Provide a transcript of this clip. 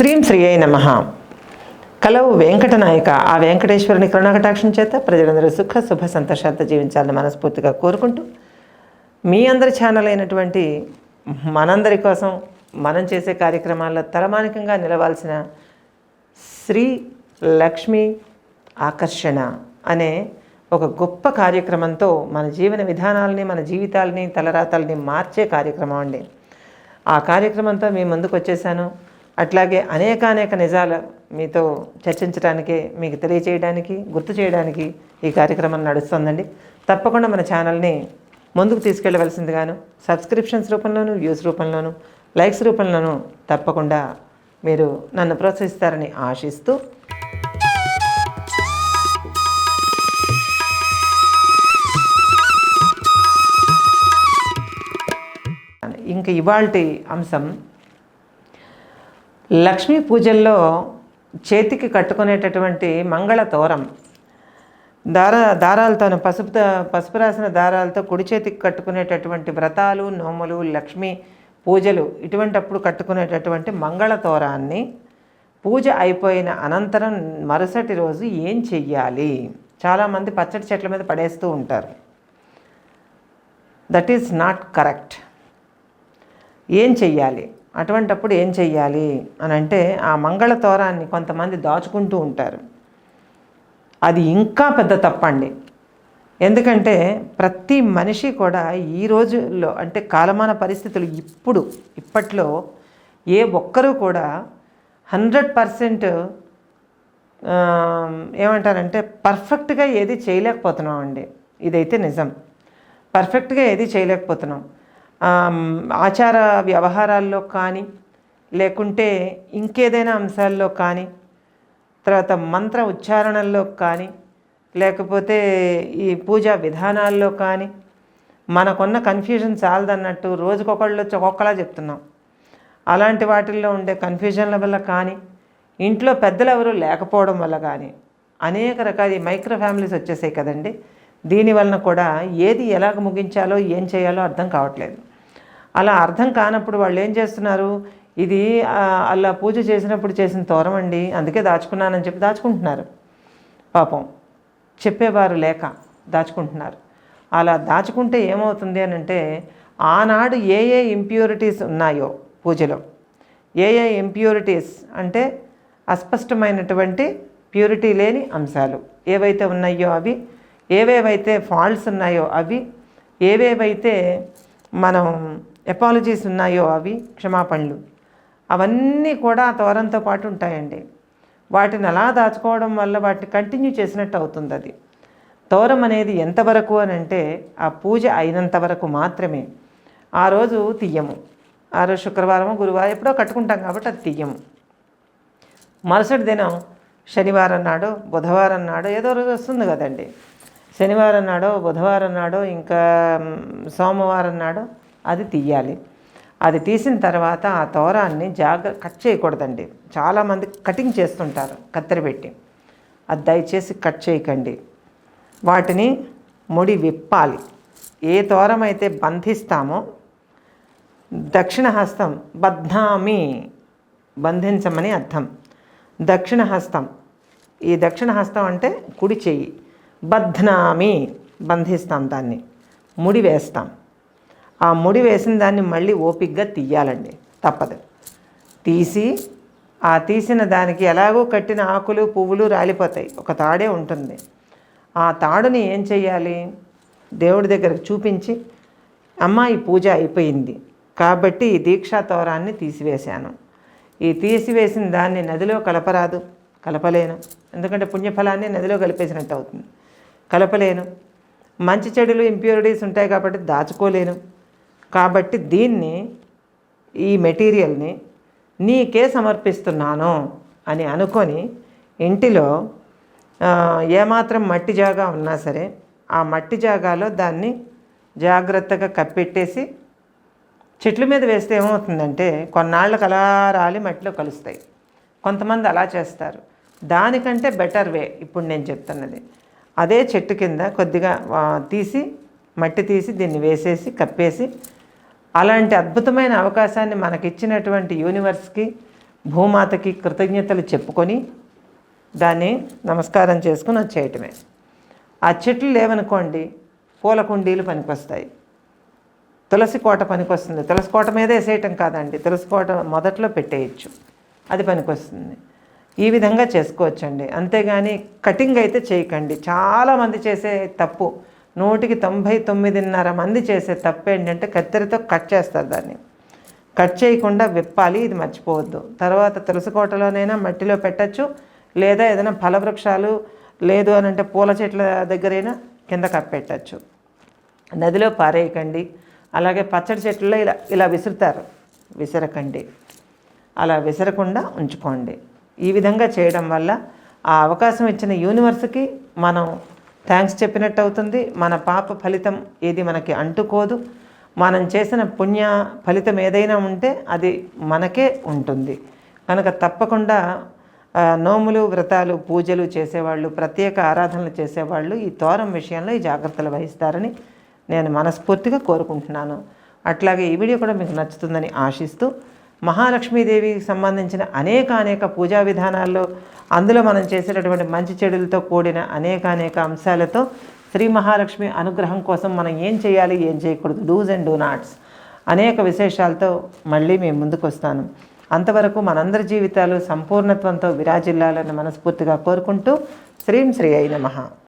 శ్రీయై నమ. కలవు వెంకటనాయక. ఆ వెంకటేశ్వరుని కరుణాకటాక్షం చేత ప్రజలందరూ సుఖ శుభ సంతోషాలతో జీవించాలని మనస్ఫూర్తిగా కోరుకుంటూ మీ అందరి ఛానల్ అయినటువంటి మనందరి కోసం మనం చేసే కార్యక్రమాల్లో తలమానికంగా నిలవాల్సిన శ్రీ లక్ష్మి ఆకర్షణ అనే ఒక గొప్ప కార్యక్రమంతో మన జీవన విధానాలని మన జీవితాలని తలరాతల్ని మార్చే కార్యక్రమం అండి. ఆ కార్యక్రమంతో మీ ముందుకు వచ్చేసాను. అట్లాగే అనేక అనేక నిజాలు మీతో చర్చించడానికి మీకు తెలియచేయడానికి గుర్తు చేయడానికి ఈ కార్యక్రమం నడుస్తుందండి. తప్పకుండా మన ఛానల్ని ముందుకు తీసుకెళ్ళవలసిందిగాను సబ్స్క్రిప్షన్స్ రూపంలోను వ్యూస్ రూపంలోను లైక్స్ రూపంలోనూ తప్పకుండా మీరు నన్ను ప్రోత్సహిస్తారని ఆశిస్తూ ఇంక ఇవాల్టి అంశం లక్ష్మీ పూజల్లో చేతికి కట్టుకునేటటువంటి మంగళ తోరం. దార దారాలతో పసుపు పసుపు రాసిన దారాలతో కుడి చేతికి కట్టుకునేటటువంటి వ్రతాలు నోములు లక్ష్మీ పూజలు ఇటువంటప్పుడు కట్టుకునేటటువంటి మంగళ తోరాన్ని పూజ అయిపోయిన అనంతరం మరుసటి రోజు ఏం చెయ్యాలి? చాలామంది పచ్చడి చెట్ల మీద పడేస్తూ ఉంటారు. దట్ ఈస్ నాట్ కరెక్ట్ ఏం చెయ్యాలి? అటువంటప్పుడు ఏం చెయ్యాలి అని అంటే ఆ మంగళ తోరాన్ని కొంతమంది దాచుకుంటూ ఉంటారు. అది ఇంకా పెద్ద తప్పండి. ఎందుకంటే ప్రతి మనిషి కూడా ఈ రోజుల్లో అంటే కాలమాన పరిస్థితులు ఇప్పుడు ఇప్పట్లో ఏ ఒక్కరూ కూడా హండ్రెడ్ పర్సెంట్ ఏమంటారంటే పర్ఫెక్ట్గా ఏది చేయలేకపోతున్నాం అండి ఇదైతే నిజం. పర్ఫెక్ట్గా ఏది చేయలేకపోతున్నాం. ఆచార వ్యవహారాల్లో కానీ లేకుంటే ఇంకేదైనా అంశాల్లో కానీ తర్వాత మంత్ర ఉచ్చారణల్లో కానీ లేకపోతే ఈ పూజా విధానాల్లో కానీ మనకున్న కన్ఫ్యూజన్ చాలదన్నట్టు రోజుకొకళ్ళు వచ్చి ఒక్కొక్కలా చెప్తున్నాం. అలాంటి వాటిల్లో ఉండే కన్ఫ్యూజన్ల వల్ల కానీ ఇంట్లో పెద్దలు ఎవరు లేకపోవడం వల్ల కానీ అనేక రకాల మైక్రో ఫ్యామిలీస్ వచ్చేసాయి కదండి. దీని వలన కూడా ఏది ఎలాగ ముగించాలో ఏం చేయాలో అర్థం కావట్లేదు. అలా అర్థం కానప్పుడు వాళ్ళు ఏం చేస్తున్నారు? ఇది అలా పూజ చేసినప్పుడు చేసిన తోరం అండి. అందుకే దాచుకున్నానని చెప్పి దాచుకుంటున్నారు. పాపం చెప్పేవారు లేక దాచుకుంటున్నారు. అలా దాచుకుంటే ఏమవుతుంది అని అంటే ఆనాడు ఏ ఏ ఇంప్యూరిటీస్ ఉన్నాయో పూజలో ఏ ఏ ఇంప్యూరిటీస్ అంటే అస్పష్టమైనటువంటి ప్యూరిటీ లేని అంశాలు ఏవైతే ఉన్నాయో అవి ఏవేవైతే ఫాల్ట్స్ ఉన్నాయో అవి ఏవేవైతే మనం ఎపాలజీస్ ఉన్నాయో అవి? క్షమాపణలు. అవన్నీ కూడా ఆ తోరంతో పాటు ఉంటాయండి. వాటిని అలా దాచుకోవడం వల్ల వాటిని కంటిన్యూ చేసినట్టు అవుతుంది అది తోరం అనేది ఎంతవరకు అని అంటే ఆ పూజ అయినంత వరకు మాత్రమే. ఆ రోజు తీయము ఆ రోజు శుక్రవారం గురువారం ఎప్పుడో కట్టుకుంటాం కాబట్టి అది తీయము మరుసటి దినం శనివారం నాడు బుధవారం నాడు ఏదో రోజు వస్తుంది కదండి. శనివారం నాడో బుధవారం నాడో ఇంకా సోమవారం నాడో అది తీయాలి. అది తీసిన తర్వాత ఆ తోరాన్ని జాగ్ర కట్ చేయకూడదండి. చాలామంది కటింగ్ చేస్తుంటారు కత్తెర పెట్టి. అది దయచేసి కట్ చేయకండి. వాటిని ముడి విప్పాలి. ఏ తోరం అయితే బంధిస్తామో దక్షిణ హస్తం బద్నామి బంధించమని అర్థం. దక్షిణ హస్తం. ఈ దక్షిణ హస్తం అంటే కుడి చెయ్యి. బద్నామి బంధిస్తాం దాన్ని. ముడి వేస్తాం. ఆ ముడి వేసిన దాన్ని మళ్ళీ ఓపిగ్గా తీయాలండి తప్పదు. తీసి ఆ తీసిన దానికి ఎలాగో కట్టిన ఆకులు పువ్వులు రాలిపోతాయి ఒక తాడే ఉంటుంది. ఆ తాడుని ఏం చేయాలి దేవుడి దగ్గరకు చూపించి అమ్మ ఈ పూజ అయిపోయింది. కాబట్టి ఈ దీక్షా తోరాన్ని తీసివేశాను. ఈ తీసివేసిన దాన్ని నదిలో కలపరాదు కలపలేను. ఎందుకంటే పుణ్యఫలాన్ని నదిలో కలిపేసినట్టు అవుతుంది. కలపలేను. మంచి చెడులు ఇంప్యూరిటీస్ ఉంటాయి కాబట్టి దాచుకోలేను. కాబట్టి దీన్ని ఈ మెటీరియల్ని నీకే సమర్పిస్తున్నాను అని అనుకొని ఇంటిలో ఏమాత్రం మట్టి జాగా ఉన్నా సరే ఆ మట్టి జాగాలో దాన్ని జాగ్రత్తగా కప్పెట్టేసి చెట్ల మీద వేస్తే ఏమవుతుందంటే కొన్నాళ్ళకి అలా రాలి మట్టిలో కలుస్తాయి. కొంతమంది అలా చేస్తారు. దానికంటే బెటర్ వే ఇప్పుడు నేను చెప్తున్నది. అదే చెట్టు కింద కొద్దిగా తీసి మట్టి తీసి దీన్ని వేసేసి కప్పేసి అలాంటి అద్భుతమైన అవకాశాన్ని మనకిచ్చినటువంటి యూనివర్స్కి భూమాతకి కృతజ్ఞతలు చెప్పుకొని దాన్ని నమస్కారం చేసుకుని వచ్చేయటమే. ఆ చెట్లు లేవనుకోండి పూల కుండీలు పనికొస్తాయి. తులసి కోట పనికొస్తుంది. తులసి కోట మీదే వేసేయటం కాదండి. తులసి కోట మొదట్లో పెట్టేయచ్చు. అది పనికొస్తుంది. ఈ విధంగా చేసుకోవచ్చండి. అంతేగాని కటింగ్ అయితే చేయకండి. చాలామంది చేసే తప్పు నూటికి తొంభై తొమ్మిదిన్నర మంది చేసే తప్పు ఏంటంటే కత్తెరతో కట్ చేస్తారు దాన్ని. కట్ చేయకుండా విప్పాలి ఇది మర్చిపోవద్దు. తర్వాత తులసి కోటలోనైనా మట్టిలో పెట్టచ్చు లేదా ఏదైనా ఫలవృక్షాలు లేదు అని అంటే పూల చెట్ల దగ్గరైనా కింద కప్పెట్టచ్చు. నదిలో పారేయకండి. అలాగే పచ్చడి చెట్లలో ఇలా ఇలా విసురుతారు. విసరకండి. అలా విసరకుండా ఉంచుకోండి. ఈ విధంగా చేయడం వల్ల ఆ అవకాశం ఇచ్చిన యూనివర్స్కి మనం థ్యాంక్స్ చెప్పినట్టు అవుతుంది మన పాప ఫలితం ఏది మనకి అంటుకోదు. మనం చేసిన పుణ్య ఫలితం ఏదైనా ఉంటే అది మనకే ఉంటుంది. కనుక తప్పకుండా నోములు వ్రతాలు పూజలు చేసేవాళ్ళు ప్రత్యేక ఆరాధనలు చేసేవాళ్ళు ఈ తోరం విషయంలో ఈ జాగ్రత్తలు వహిస్తారని నేను మనస్ఫూర్తిగా కోరుకుంటున్నాను. అట్లాగే ఈ వీడియో కూడా మీకు నచ్చుతుందని ఆశిస్తూ మహాలక్ష్మీదేవికి సంబంధించిన అనేక అనేక పూజా విధానాల్లో అందులో మనం చేసేటటువంటి మంచి చెడులతో కూడిన అనేక అనేక అంశాలతో శ్రీ మహాలక్ష్మి అనుగ్రహం కోసం మనం ఏం చేయాలి ఏం చేయకూడదు డూస్ అండ్ డూ నాట్స్ అనేక విశేషాలతో మళ్ళీ మేము ముందుకు వస్తాను. అంతవరకు మనందరి జీవితాలు సంపూర్ణత్వంతో విరాజిల్లాలని మనస్ఫూర్తిగా కోరుకుంటూ శ్రీం శ్రీ అయిన మహా